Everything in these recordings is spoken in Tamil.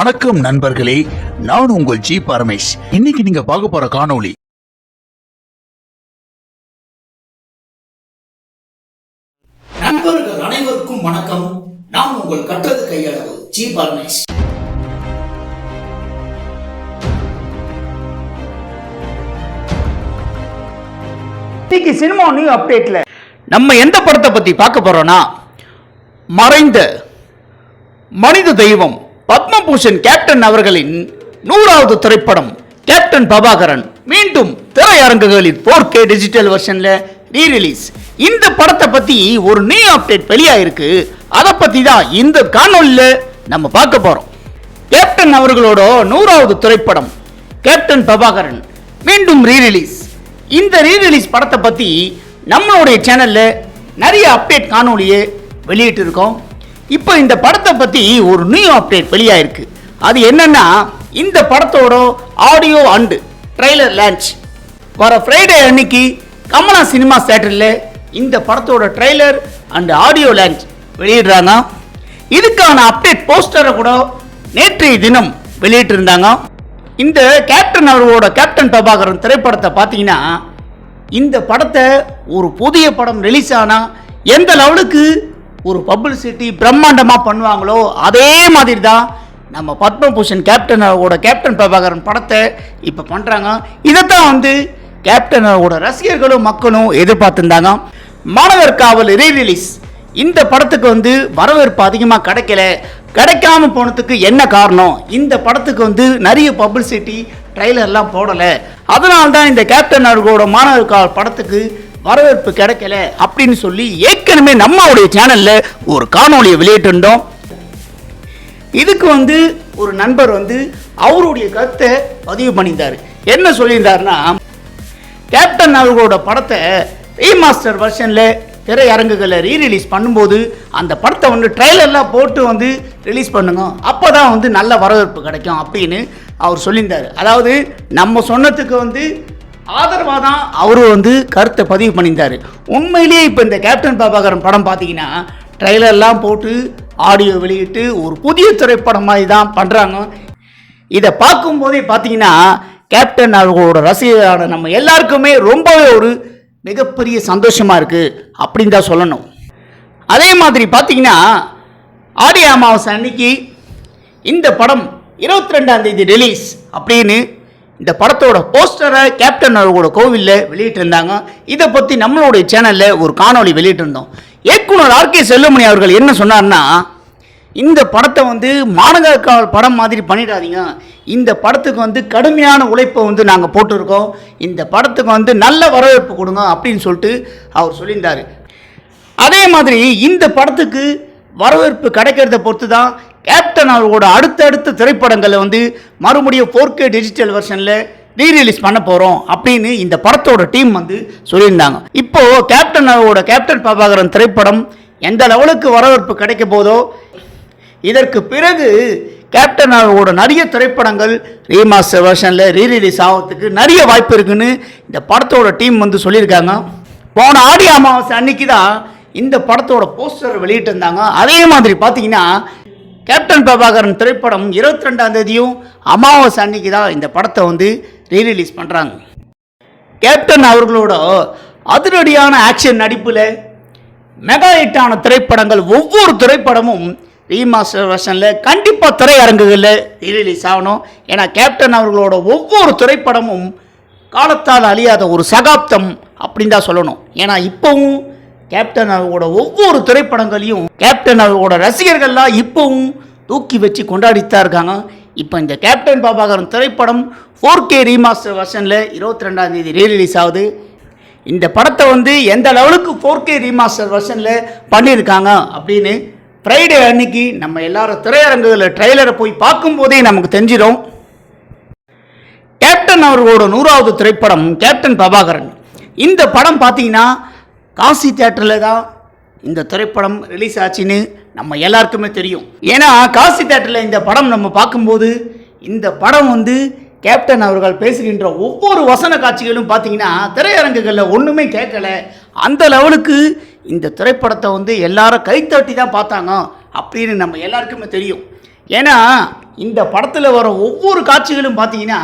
வணக்கம் நண்பர்களே நான் உங்கள் ஜி பரமேஷ். இன்னைக்கு நீங்க பார்க்க போற காணொளி நண்பர்கள் அனைவருக்கும் வணக்கம். நான் உங்கள் கற்றது கையளவு ஜி பரமேஷ். இன்னைக்கு சினிமா நியூ அப்டேட்ல நம்ம எந்த படத்தை பத்தி பார்க்க போறோம்னா மறைந்த மனித தெய்வம் பத்மபூஷன் கேப்டன் அவர்களின் நூறாவது திரைப்படம் கேப்டன் பிரபாகரன் மீண்டும் திரையரங்குகளில் 4K டிஜிட்டல் வெர்ஷன்ல ரீ ரிலீஸ் இந்த படத்தை பத்தி ஒரு நியூ அப்டேட் வெளியாயிருக்கு. அதை பத்தி தான் இந்த காணொலியில் நம்ம பார்க்க போறோம். கேப்டன் அவர்களோட நூறாவது திரைப்படம் கேப்டன் பிரபாகரன் மீண்டும் ரீ ரிலீஸ் இந்த ரீ ரிலீஸ் படத்தை பத்தி நம்மளுடைய சேனல்ல நிறைய அப்டேட் காணொலியை வெளியிட்டு இருக்கோம் இப்போ இந்த படத்தை பற்றி ஒரு நியூ அப்டேட் வெளியாயிருக்கு. அது என்னன்னா இந்த படத்தோட ஆடியோ அண்டு ட்ரெய்லர் லான்ச் வர ஃப்ரைடே அன்னைக்கு கமலா சினிமா தேட்டரில் இந்த படத்தோட ட்ரெய்லர் அண்ட் ஆடியோ லான்ச் வெளியிடுறாங்க. இதுக்கான அப்டேட் போஸ்டரை கூட நேற்றைய தினம் வெளியிட்டிருந்தாங்க. இந்த கேப்டன் அவர்களோட கேப்டன் பிரபாகரன் திரைப்படத்தை பார்த்தீங்கன்னா இந்த படத்தை ஒரு புதிய படம் ரிலீஸ் ஆனால் எந்த லெவலுக்கு ஒரு பப்ளிசிட்டி பிரம்மாண்டமாக பண்ணுவாங்களோ அதே மாதிரி தான் நம்ம பத்மபூஷன் கேப்டனோட கேப்டன் பிரபாகரன் படத்தை இப்போ பண்ணுறாங்க இதைத்தான் வந்து கேப்டனோட ரசிகர்களும் மக்களும் எதிர்பார்த்துருந்தாங்க. மாணவர் காவல் ரீ ரிலீஸ் இந்த படத்துக்கு வந்து வரவேற்பு அதிகமாக கிடைக்கல. கிடைக்காம போனதுக்கு என்ன காரணம்? இந்த படத்துக்கு வந்து நிறைய பப்ளிசிட்டி ட்ரைலர்லாம் போடலை. அதனால்தான் இந்த கேப்டன் அவர்களோட மாணவர் காவல் படத்துக்கு வரவேற்பு கிடைக்கல அப்படின்னு சொல்லி ஏற்கனவே நம்மளுடைய சேனலில் ஒரு காணொலியை வெளியிட்டிருந்தோம். இதுக்கு வந்து ஒரு நண்பர் வந்து அவருடைய கருத்தை பதிவு பண்ணியிருந்தார். என்ன சொல்லியிருந்தாருன்னா கேப்டன் அவர்களோட படத்தை ரீமாஸ்டர் வெர்ஷனில் திரையரங்குகளில் ரீரிலீஸ் பண்ணும்போது அந்த படத்தை வந்து ட்ரெய்லர்லாம் போட்டு வந்து ரிலீஸ் பண்ணுங்க அப்போ தான் வந்து நல்ல வரவேற்பு கிடைக்கும் அப்படின்னு அவர் சொல்லியிருந்தார். அதாவது நம்ம சொன்னதுக்கு வந்து ஆதரவாக தான் அவரு வந்து கருத்தை பதிவு பண்ணியிருந்தார். உண்மையிலேயே இப்போ இந்த கேப்டன் பிரபாகரன் படம் பார்த்தீங்கன்னா ட்ரைலர்லாம் போட்டு ஆடியோ வெளியிட்டு ஒரு புதிய திரைப்படம் மாதிரி தான் பண்ணுறாங்க இதை பார்க்கும்போதே பார்த்தீங்கன்னா கேப்டன் அவர்களோட ரசிகரான நம்ம எல்லாருக்குமே ரொம்பவே ஒரு மிகப்பெரிய சந்தோஷமாக இருக்குது அப்படின்னு தான் சொல்லணும். அதே மாதிரி பார்த்தீங்கன்னா ஆடி அமாவாசை அன்னைக்கு இந்த படம் இருபத்தி ரெண்டாம் தேதி ரிலீஸ் அப்படின்னு இந்த படத்தோட போஸ்டரை கேப்டன் அவர்களோட கோவிலில் வெளியிட்டிருந்தாங்க. இதை பற்றி நம்மளுடைய சேனலில் ஒரு காணொளி வெளியிட்டிருந்தோம். இயக்குனர் ஆர்கே செல்லுமணி அவர்கள் என்ன சொன்னார்னா இந்த படத்தை வந்து மாநகர படம் மாதிரி பண்ணிடாதீங்க. இந்த படத்துக்கு வந்து கடுமையான உழைப்பை வந்து நாங்கள் போட்டிருக்கோம். இந்த படத்துக்கு வந்து நல்ல வரவேற்பு கொடுங்க அப்படின்னு சொல்லிட்டு அவர் சொல்லியிருந்தார். அதே மாதிரி இந்த படத்துக்கு வரவேற்பு கிடைக்கிறத பொறுத்து தான் கேப்டன் அவர்களோட அடுத்தடுத்த திரைப்படங்களை வந்து மறுபடியும் ஃபோர் கே டிஜிட்டல் வெர்ஷனில் ரீரிலீஸ் பண்ண போகிறோம் அப்படின்னு இந்த படத்தோட டீம் வந்து சொல்லியிருந்தாங்க. இப்போது கேப்டன் அவரோட கேப்டன் பிரபாகரன் திரைப்படம் எந்த லெவலுக்கு வரவேற்பு கிடைக்க போதோ இதற்கு பிறகு கேப்டன் அவர்களோட நிறைய திரைப்படங்கள் ரீமாஸ்டர் வெர்ஷனில் ரீரிலீஸ் ஆகிறதுக்கு நிறைய வாய்ப்பு இருக்குன்னு இந்த படத்தோட டீம் வந்து சொல்லியிருக்காங்க. போன ஆடி அமாவாசை அன்னைக்கு தான் இந்த படத்தோட போஸ்டர் வெளியிட்டிருந்தாங்க. அதே மாதிரி பார்த்தீங்கன்னா கேப்டன் பிரபாகரன் திரைப்படம் இருபத்தி ரெண்டாம் தேதியும் அமாவாசை அன்னைக்கு தான் இந்த படத்தை வந்து ரீரிலீஸ் பண்ணுறாங்க கேப்டன் அவர்களோட அதிரடியான ஆக்ஷன் நடிப்பில் மெகா ஹிட்டான திரைப்படங்கள் ஒவ்வொரு திரைப்படமும் ரீமாஸ்டர் வெர்ஷனில் கண்டிப்பாக திரையரங்குகளில் ரீரிலீஸ் ஆகணும். ஏன்னா கேப்டன் அவர்களோட ஒவ்வொரு திரைப்படமும் காலத்தால் அழியாத ஒரு சகாப்தம் அப்படின்னு தான் சொல்லணும். ஏன்னா இப்போவும் கேப்டன் அவர்களோட ஒவ்வொரு திரைப்படங்களையும் கேப்டன் அவர்களோட ரசிகர்கள்லாம் இப்போவும் தூக்கி வச்சு கொண்டாடித்தான் இருக்காங்க. இப்போ இந்த கேப்டன் பாபாகரன் திரைப்படம் ஃபோர் கே ரீமாஸ்டர் வெர்ஷனில் இருபத்தி ரெண்டாம் தேதி ரீரிலீஸ் ஆகுது. இந்த படத்தை வந்து எந்த லெவலுக்கு ஃபோர் கே ரீமாஸ்டர் வெர்ஷனில் பண்ணியிருக்காங்க அப்படின்னு ஃப்ரைடே அன்னைக்கு நம்ம எல்லாரும் திரையரங்குகளில் ட்ரெய்லரை போய் பார்க்கும்போதே நமக்கு தெரிஞ்சிடும். கேப்டன் அவர்களோட நூறாவது திரைப்படம் கேப்டன் பிரபாகரன் இந்த படம் பார்த்தீங்கன்னா காசி தேட்டரில் தான் இந்த திரைப்படம் ரிலீஸ் ஆச்சுன்னு நம்ம எல்லாருக்குமே தெரியும். ஏன்னா காசி தேட்டரில் இந்த படம் நம்ம பார்க்கும்போது இந்த படம் வந்து கேப்டன் அவர்கள் பேசுகின்ற ஒவ்வொரு வசன காட்சிகளும் பார்த்தீங்கன்னா திரையரங்குகளில் ஒன்றுமே கேட்கலை. அந்த லெவலுக்கு இந்த திரைப்படத்தை வந்து எல்லாரும் கைத்தட்டி தான் பார்த்தாங்க அப்படின்னு நம்ம எல்லாருக்குமே தெரியும். ஏன்னா இந்த படத்தில் வர ஒவ்வொரு காட்சிகளும் பார்த்தீங்கன்னா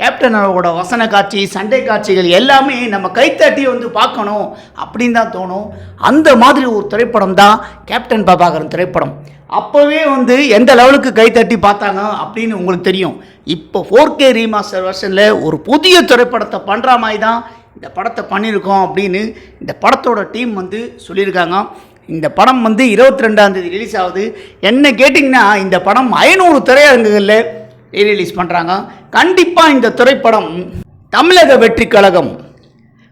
கேப்டன் அவரோட வசன காட்சி சண்டை காட்சிகள் எல்லாமே நம்ம கைத்தட்டி வந்து பார்க்கணும் அப்படின்னு தான் தோணும். அந்த மாதிரி ஒரு திரைப்படம் தான் கேப்டன் பிரபாகரன் திரைப்படம். அப்போவே வந்து எந்த லெவலுக்கு கைத்தட்டி பார்த்தாங்க அப்படின்னு உங்களுக்கு தெரியும். இப்போ ஃபோர் கே ரீமாஸ்டர் வெர்ஷனில் ஒரு புதிய திரைப்படத்தை பண்ணுற மாதிரி தான் இந்த படத்தை பண்ணியிருக்கோம் அப்படின்னு இந்த படத்தோட டீம் வந்து சொல்லியிருக்காங்க. இந்த படம் வந்து இருபத்தி ரெண்டாந்தேதி ரிலீஸ் ஆகுது. என்ன கேட்டிங்கன்னா இந்த படம் ஐநூறு திரையரங்குகளில் ரீரிலீஸ் பண்ணுறாங்க கண்டிப்பாக இந்த திரைப்படம் தமிழக வெற்றி கழகம்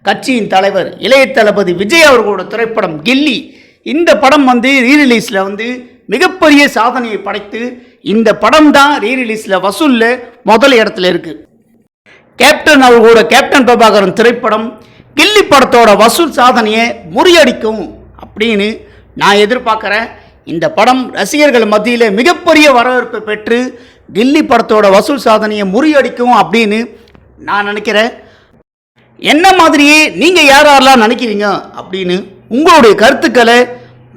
கட்சியின் தலைவர் இளைய தளபதி விஜய் அவர்களோட திரைப்படம் கில்லி. இந்த படம் வந்து ரீரிலீஸில் வந்து மிகப்பெரிய சாதனையை படைத்து இந்த படம் தான் ரீரிலீஸில் வசூலில் முதல் இடத்துல இருக்குது கேப்டன் அவர்களோட கேப்டன் பிரபாகரன் திரைப்படம் கில்லி படத்தோட வசூல் சாதனையை முறியடிக்கும் அப்படின்னு நான் எதிர்பார்க்குறேன். இந்த படம் ரசிகர்கள் மத்தியில் மிகப்பெரிய வரவேற்பை பெற்று கில்லி படத்தோட வசூல் சாதனையை முறியடிக்கும் அப்படின்னு நான் நினைக்கிறேன். என்ன மாதிரியே நீங்கள் யார் யாரெல்லாம் நினைக்கிறீங்க அப்படின்னு உங்களுடைய கருத்துக்களை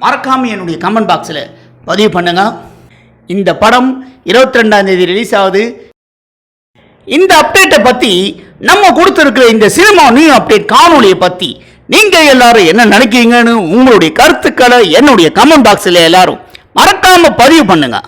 மறக்காமல் என்னுடைய கமெண்ட் பாக்ஸில் பதிவு பண்ணுங்க. இந்த படம் இருபத்தி ரெண்டாம் தேதி ரிலீஸ் ஆகுது. இந்த அப்டேட்டை பற்றி நம்ம கொடுத்துருக்கிற இந்த சினிமா நியூ அப்டேட் காணொலியை பற்றி நீங்கள் எல்லாரும் என்ன நினைக்கிறீங்கன்னு உங்களுடைய கருத்துக்களை என்னுடைய கமெண்ட் பாக்ஸில் எல்லாரும் மறக்காமல் பதிவு பண்ணுங்கள்